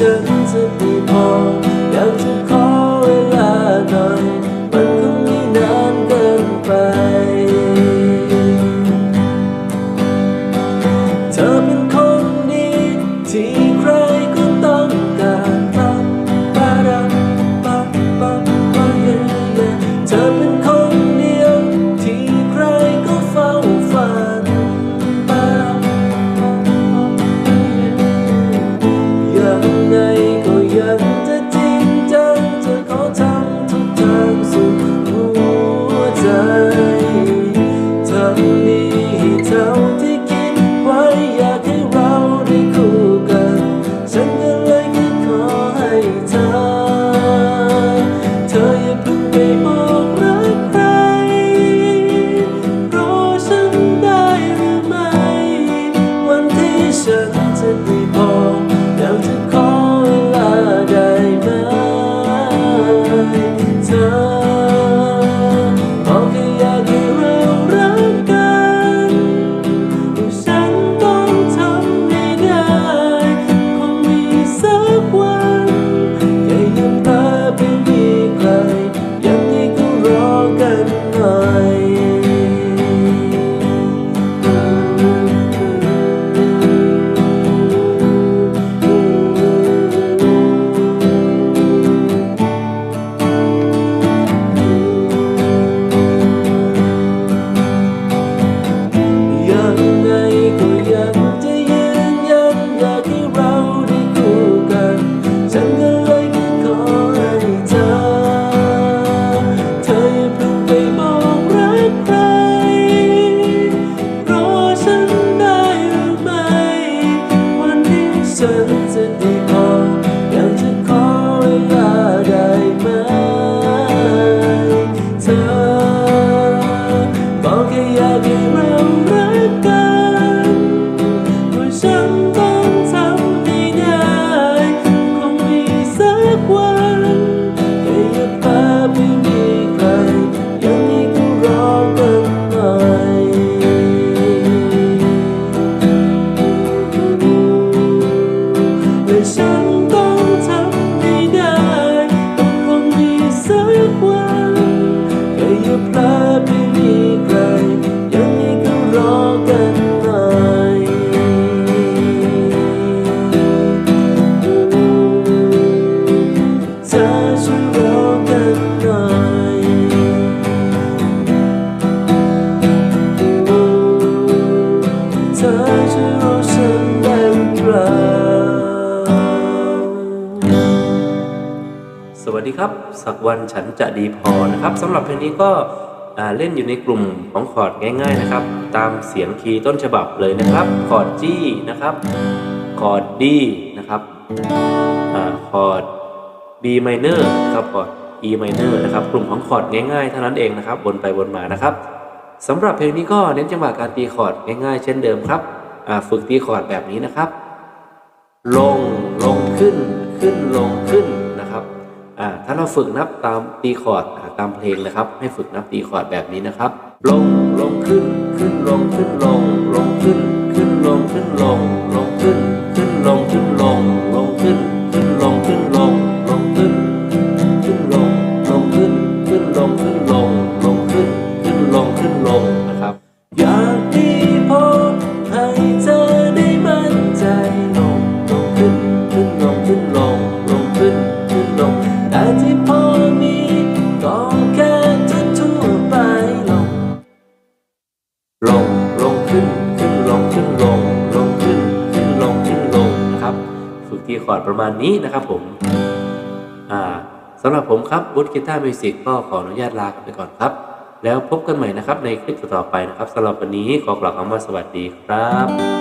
listen ดีครับ สักวันฉันจะดีพอนะครับสำหรับเพลงนี้ก็เล่นอยู่ในกลุ่มของคอร์ดง่าย ๆนะครับ ตามเสียงคีย์ต้นฉบับเลยนะครับคอร์ด G นะครับคอร์ด D นะครับคอร์ด B minor นะครับคอร์ด E minor นะครับกลุ่มของคอร์ดง่ายๆเท่านั้นเองนะครับวนไปวนมานะครับสำหรับเพลงนี้ก็เน้นจังหวะการตีคอร์ดง่ายๆ เช่นเดิมครับฝึกตีคอร์ดแบบนี้นะครับ ลงลงขึ้นขึ้นลงขึ้นน ถ้าเราฝึกนับตามตีคอร์ดอ่าตามเพลงนะครับ ให้ฝึกนับตีคอร์ดแบบนี้นะครับ ลงลงขึ้นขึ้นลงขึ้นลงลงขึ้นขึ้นลงขึ้นลง คอร์ดประมาณนี้นะครับผมอ่าสำหรับผมครับวุฒิกีตาร์มิวสิกก็ขออนุญาตลาไปก่อนครับ แล้วพบกันใหม่นะครับในคลิปต่อไปนะครับสำหรับวันนี้ขอกล่าวคำว่าสวัสดีครับ